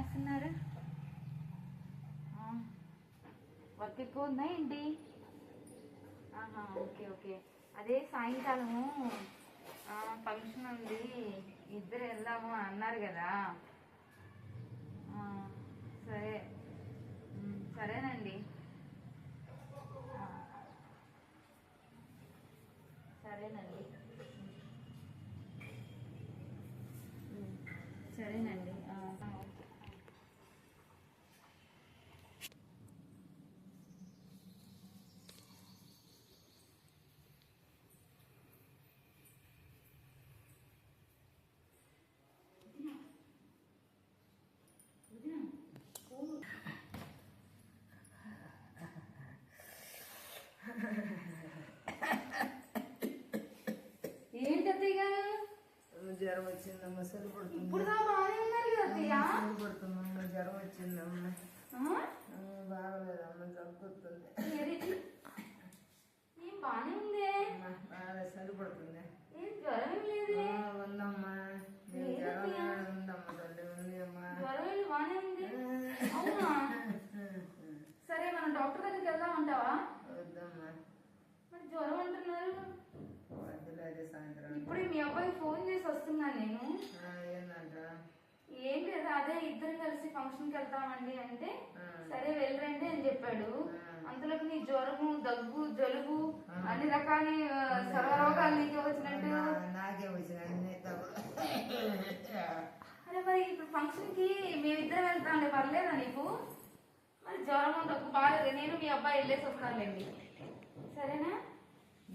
చేస్తున్నారు? వర్క్ ఎక్కువ ఉందా ఏంటి? ఆహా ఓకే ఓకే. అదే సాయంకాలము ఫంక్షన్ ఉంది. ఇద్దరు వెళ్దాము అన్నారు కదా. సరే. సరేనండి. సరేనండి. సరేనండి ఆ, ఓకే ఏంటి అత్తయ్య గారు వచ్చిందమ్మా సరిపడుతుంది ఇప్పుడు దా బాగానే ఉన్నారు కదా అత్తయ్య? సరిపడుతుందమ్మా జ్వరం వచ్చిందమ్మా బాగలేదమ్మా జరుగుతుంది బాగానే ఉందే? బాగా సరిపడుతుంది ఏం జ్వరం లేదే? ఉందమ్మా. జ్వరం ఉందమ్మా తల్లి ఉంది అమ్మా. జ్వరం బాగానే ఉంది. అవునా? సరే మనం డాక్టర్ దగ్గరికి వెళ్దాం అంటావా? వద్దమ్మా. మరి జ్వరం అంటున్నారు. వద్దులేదు సాయంత్రం ఇప్పుడే మీ అబ్బాయి ఫోన్ చేసి వస్తున్నాను నేను. ఏందంట? ఏం లేదు అదే ఇద్దరం కలిసి ఫంక్షన్కి వెళ్తామండి అంటే. సరే వెళ్ళరండి అని చెప్పాడు. అంతలోకి నీ జ్వరము దగ్గు జలుబు అన్ని రకాల సర్వరోగాలు నీకే వచ్చినట్టు. నాకే వచ్చిన అన్ని తగ్గు అరే మరి ఇప్పుడు ఫంక్షన్కి మేమిద్దరం వెళ్తాంలే పర్లేదా నీకు? మరి జ్వరం దగ్గు బాగాలేదు నేను మీ అబ్బాయి వెళ్ళేసి వస్తానులేండి. సరేనా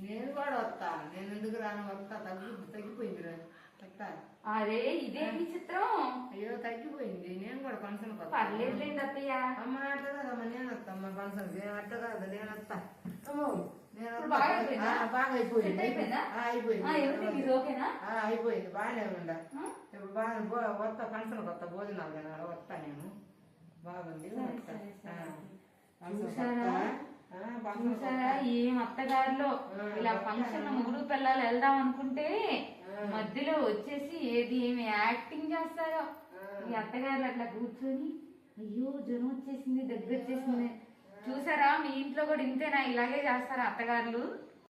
నేను కూడా వస్తా నేను ఎందుకు రాను వస్తా తగ్గి తగ్గిపోయింది రా వస్తా అరే ఇదే విచిత్రం. అయ్యో తగ్గిపోయింది. నేను కూడా ఫంక్షన్ పర్లేదులేండి అత్తయ్య. అమ్మ అట్ట కాదమ్మా నేను వస్తామ్మా ఫంక్షన్ అట్ట కాదు నేను వస్తా. అమ్మో. బాగా అయిపోయిందా? అయిపోయింది. బాగానే ఉందా? ఇప్పుడు బాగా వస్తా ఫంక్షన్ వస్తా భోజనాలు తినాలి వస్తా నేను. బాగుంది. ఏం అత్తగారిలో? ఇలా ఫంక్షన్ ముగ్గురు పిల్లలు వెళ్దాం అనుకుంటే. మధ్యలో వచ్చేసి ఏది ఏమి యాక్టింగ్ చేస్తారో. ఈ అత్తగారు అట్లా కూర్చొని అయ్యో జ్వరం వచ్చేసింది దగ్గర వచ్చేసింది. చూసారా మీ ఇంట్లో కూడా ఇంతేనా? ఇలాగే చేస్తారా అత్తగారులు?